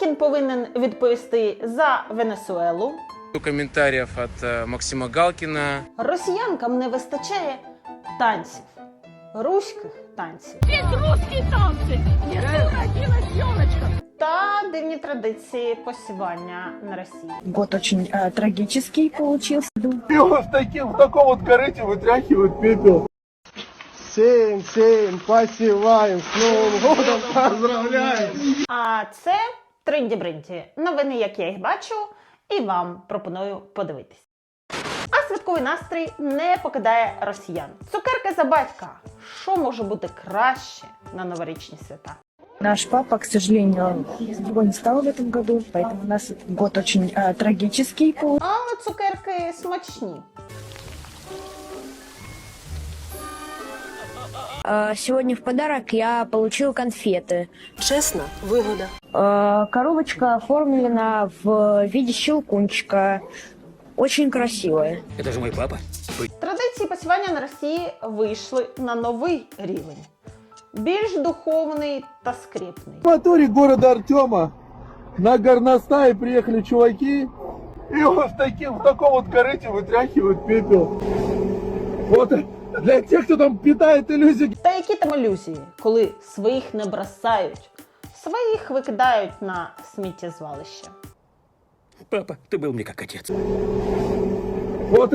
Галкін повинен відповісти за Венесуелу. комментариев от э, Максима Галкина. Росіянкам не вистачає танців, руських танців Есть русские танцы. Не родилась елочка. та дивні традиції посівання на Росії. Год очень э, трагический получился. Его в, таки, в таком вот корыте вытряхивают пепел. Сеем, сеем, посеваем, с Новым годом поздравляем! А це тринді бринді новини, як я їх бачу, і вам пропоную подивитись. А святковий настрій не покидає росіян. Цукерки за батька. Що може бути краще на новорічні свята? Наш папа, к сожалению, его не стало в этом году, поэтому у нас год очень э, трагический получился. Але цукерки смачні. Сегодня в подарок я получил конфеты. Чесно, вигода. А, Коробочка оформлена в виде щелкунчика. Очень красивая. Традиції посівання на Росії вийшли на новий рівень. Більш духовний та скріпний. В моторе города Артема на горностае приехали чуваки. И его в, таки, в таком вот корыте вытряхивают пепел. Вот для тех, кто там питает иллюзии Та які там ілюзії, коли своїх не бросають, своїх викидають на сміттєзвалище. Папа, ты был мне как отец. Вот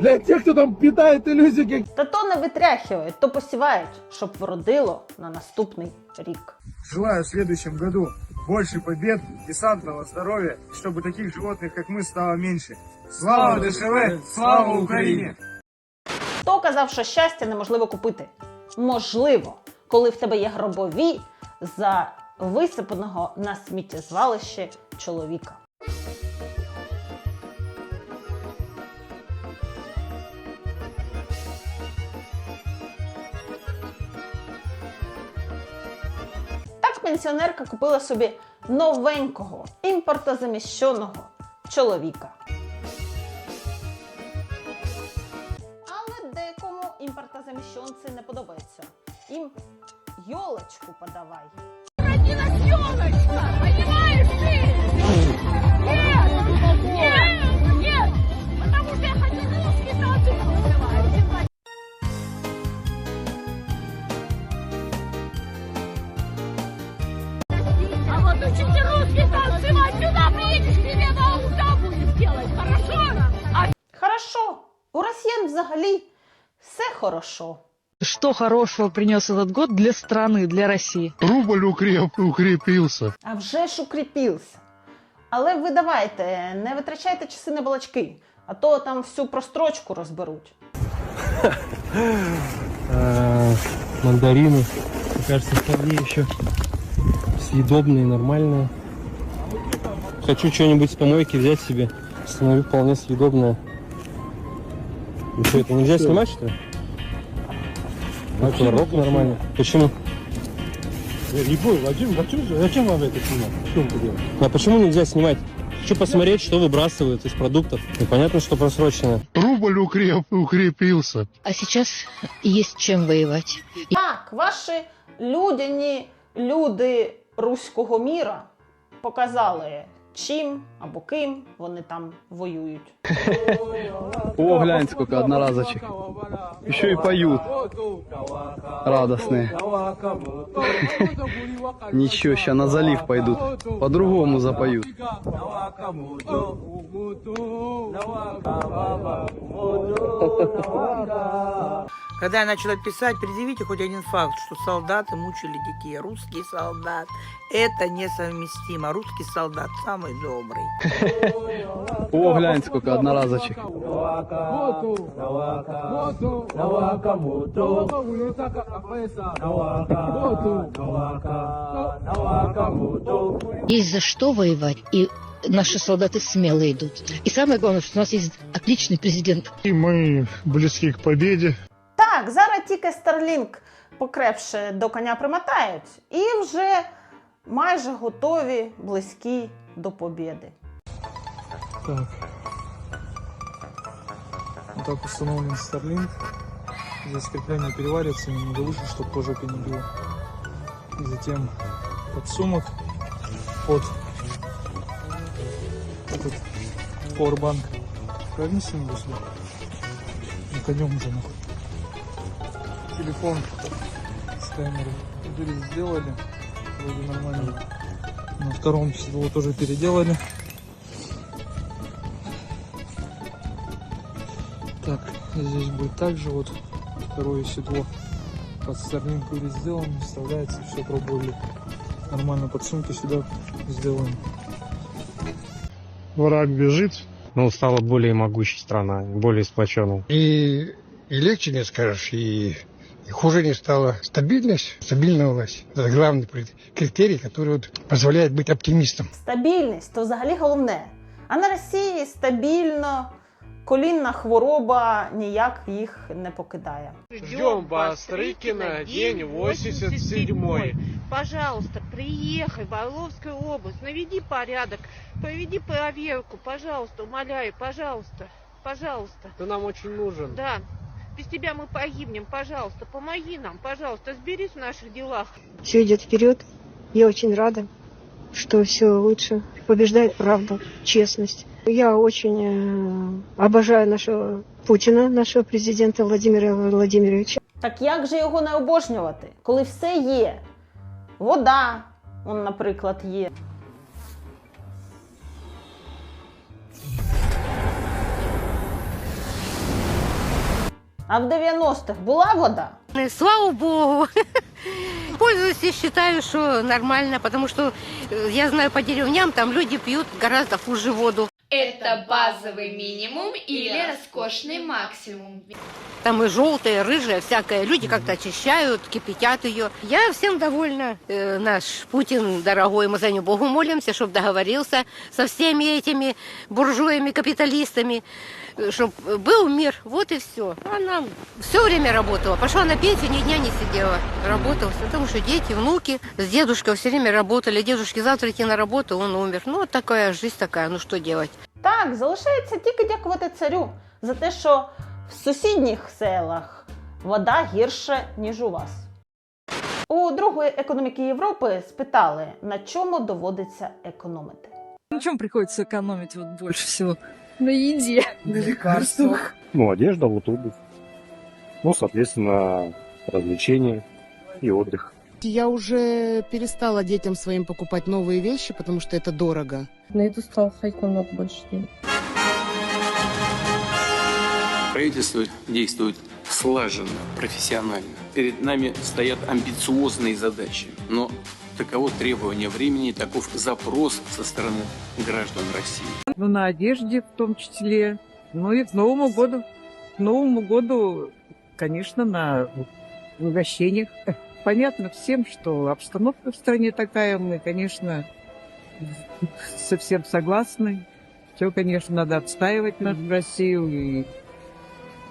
для тех, кто там питает иллюзии Та то не витряхують, то посівають, щоб вродило на наступний рік. Желаю в следующем году больше побед, десантного здоровья, и чтобы таких животных, как мы, стало меньше. Слава ДШВ! Слава Украине! Хто казав, що щастя неможливо купити? Можливо, коли в тебе є гробові за висипаного на сміттєзвалище чоловіка. Так пенсіонерка купила собі новенького імпортозаміщеного чоловіка. Імпортозаміщенці не подобається. Їм йолочку подавай. Родилась елочка. Понимаешь ты? Нет. Нет. Нет. Потому что я хочу русские танцы танцевать. А вот учите русские танцевать, сюда приедешь, тебе на уда будет делать, хорошо? Хорошо, у росіян взагалі все хорошо. Что хорошего принес этот год для страны, для России? Рубль укреп, укрепился. А вже ж укріпився. Але ви давайте, не витрачайте часи на балачки, а то там всю прострочку розберуть. мандарины. Мне кажется, вполне еще съедобные, нормальные. Хочу что-нибудь с помойки взять себе. Установи вполне съедобное. И что, это нельзя снимать, что ли? Вообще рок нормально. Почему? Не бой, Вадим, зачем, зачем вам это снимать? В чем это дело? А почему нельзя снимать? Хочу посмотреть, что выбрасывают из продуктов. Непонятно, что просроченное. Рубль укреп, укрепился. А сейчас есть чем воевать. Так, ваші людяні люди руського міра показали, чим або ким вони там воюють. О, глянь, сколько одноразочек. Еще и поют. Радостные. Ничего, сейчас на залив пойдут. По-другому запоют. Когда я начала писать, предъявите хоть один факт, что солдаты мучили детей. Русский солдат. Это несовместимо. Русский солдат самый добрый. О, глянь, сколько одноразочек. Есть за что воевать, и наши солдаты смело идут. И самое главное, что у нас есть отличный президент. И мы близки к победе. Так, зараз тільки Starlink покрепше до коня примотають і вже майже готові, близькі до побєди. Так. Вот так установлен Starlink. Здесь крепление переваривается немного выше, чтобы по жопе не било. И затем подсумок под этот пауэрбанк. Пронесем его сюда. На конем уже нахуй. Телефон с камерой. Дверь сделали. Вроде нормально. На втором седло тоже переделали. Так, здесь будет также вот второе седло под старлинку или сделано, вставляется, все пробовали. Нормально подсумки сюда сделаем. Враг бежит, но стала более могущей страна, более сплоченной. И, и легче не скажешь, и хуже не стало. Стабильность, стабильная власть. Это главный при- критерий, который вот позволяет быть оптимистом. Стабільність то взагалі головне. А на Росії стабільно, колінна хвороба ніяк їх не покидає. Ждем Бастрыкина, день 87-й. Пожалуйста, приехай в Орловскую область, наведи порядок, проведи проверку, пожалуйста, умоляю, пожалуйста, пожалуйста. Ты нам очень нужен. Да, без тебя мы погибнем, пожалуйста, помоги нам, пожалуйста, разберись в наших делах. Все идет вперед. Я очень рада, что все лучше. Побеждает правда, честность. Я очень э, обожаю нашего Путина, нашего президента Владимира Владимировича. Так як же його не обожнювати, коли все є? Вода, он, наприклад, є. А в 90-х була вода? Слава богу. Пользуюсь и считаю, что нормально, потому что э, я знаю по деревням, там люди пьют гораздо хуже воду. Это базовый минимум или роскошный максимум. Там и желтая, и рыжая, всякое. Люди как-то очищают, кипятят ее. Я всем довольна. Э, наш Путин, дорогой, мы за него Богу молимся, чтобы договорился со всеми этими буржуями, капиталистами, чтобы был мир. Вот и все. Она все время работала. Пошла на пенсию, ни дня не сидела. Работала, потому что дети, внуки с дедушкой все время работали. Дедушке завтра идти на работу, он умер. Ну, вот такая жизнь такая, ну что делать? Так, залишається тільки дякувати царю за те, що в сусідніх селах вода гірше, ніж у вас. У другої економіки Європи спитали, на чому доводиться економити. На чем приходится экономить вот больше всего? На еде. На лекарствах. Ну, одежда, вот обувь. Ну, соответственно, развлечения и отдых. Я уже перестала детям своим покупать новые вещи, потому что это дорого. На еду стало ходить намного больше денег. Правительство действует слаженно, профессионально. Перед нами стоят амбициозные задачи, но таково требование времени, таков запрос со стороны граждан России. Ну, на одежде в том числе. Ну и к Новому году. К Новому году, конечно, на угощениях. Понятно всем, что обстановка в стране такая. Мы, конечно, совсем согласны. Все, конечно, надо отстаивать нашу Россию. И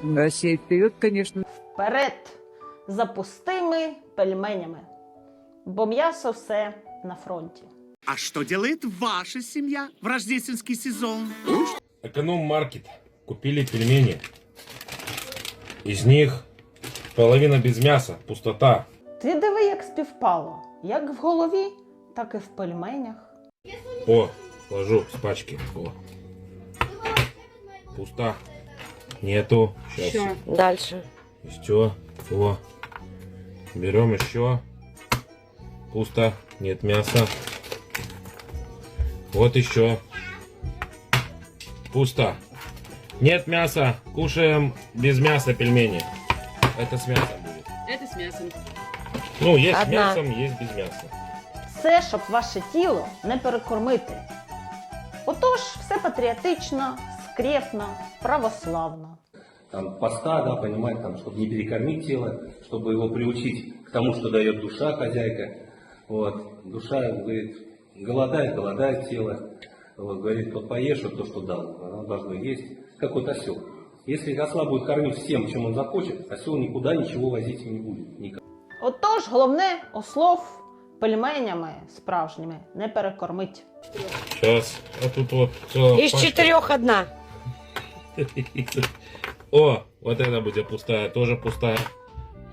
Россия вперед, конечно. Вперед за пустими пельменями, бо м'ясо все на фронті. А что делает ваша семья в рождественский сезон? Эконом-маркет. Купили пельмени. Из них половина без мяса, пустота. Ти диви, як співпало, як в голові, так і в пельменях. О, ложу с пачки. О. Пусто. Нету. Сейчас. Дальше. Еще. О. Берем еще. Пусто. Нет мяса. Вот еще. Пусто. Нет мяса. Кушаем без мяса пельмени. Это с мясом будет. Это с мясом. Ну, есть с Одна. мясом, есть без мяса. Все, щоб ваше тіло не перекормити. Отож, все патріотично, скрепно, православно. Там поста, да, понимать, там, чтобы не перекормить тело, чтобы его приучить к тому, что дает душа хозяйка. Вот. Душа говорит, голодает, голодает тело. Вот, говорит, вот поешь вот то, что дал, оно должно есть, как вот осел. Если осла будет кормить всем, чем он захочет, осел никуда ничего возить не будет. Никак. Отож, головне ослов пельменями справжніми не перекормить. Сейчас. А тут вот целая Из пачка. четырех одна. О, вот эта будет пустая, тоже пустая.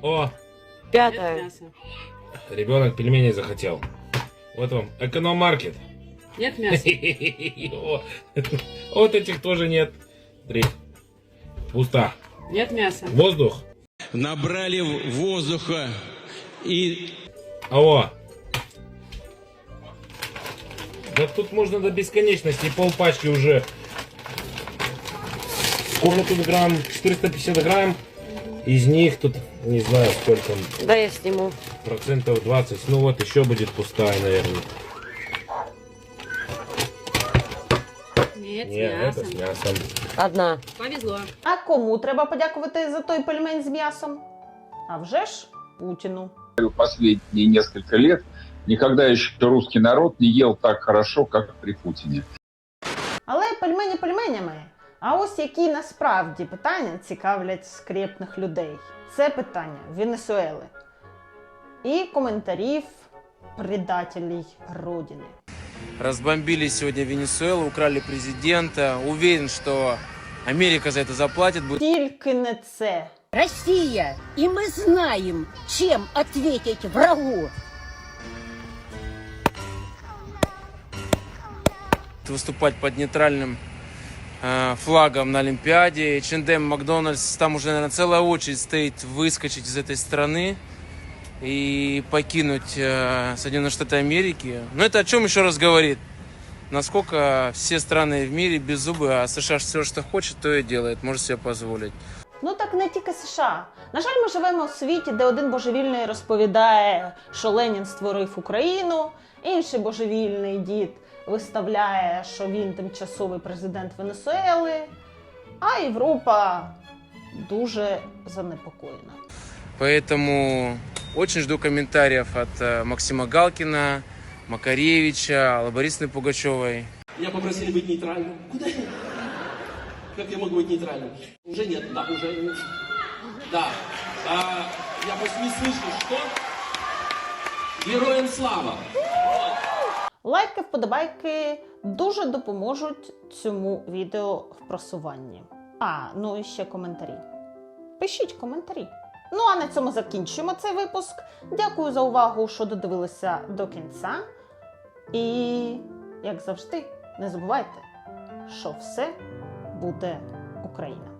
О, Пятая. Ребенок пельменей захотел. Вот вам эконом-маркет. Нет мяса. Вот этих тоже нет. Три. Пусто. Нет мяса. Воздух. Набрали воздуха и Алло. Да тут можно до бесконечности, полпачки уже. Сколько тут грамм? 450 грамм. Из них тут, не знаю сколько, Да, я сниму. процентов 20. Ну вот еще будет пустая, наверное. Нет, Нет, это с мясом. Одна. Повезло. А кому треба подякувати за той пельмень з м'ясом? А вже ж Путіну. Последние несколько лет никогда еще русский народ не ел так хорошо, как при Путине. Але пельмені пельменями. А ось які насправді питання цікавлять скрепних людей. Це питання Венесуели і коментарів предателей Родини. Разбомбили сегодня Венесуэлу, украли президента. Уверен, что Америка за это заплатит. Будет Тільки не це. Россия. И мы знаем, чем ответить врагу. выступать под нейтральным э, флагом на Олимпиаде. H&M, Макдональдс, там уже, наверное, целая очередь стоит выскочить из этой страны и покинуть э, Соединенные Штаты Америки. Но это о чем еще раз говорит? Насколько все страны в мире беззубы, а США все, что хочет, то и делает, может себе позволить. Ну так не тільки США. На жаль, ми живемо у світі, де один божевільний розповідає, що Ленін створив Україну, інший божевільний дід виставляє, що він тимчасовий президент Венесуели, а Європа дуже занепокоєна. Поэтому очень жду комментариев от э, Максима Галкина, Макаревича, Аллы Борисовны Пугачевой. меня попросили быть нейтральным. Куда я? Как я могу быть нейтральным? Уже нет, да, уже. Да. А, я почти не слышу, что? Героям слава! Лайки, вподобайки дуже допоможуть цьому відео в просуванні. А, ну і ще коментарі. Пишіть коментарі. Ну а на цьому закінчуємо цей випуск. Дякую за увагу, що додивилися до кінця. І, як завжди, не забувайте, що все буде Україна.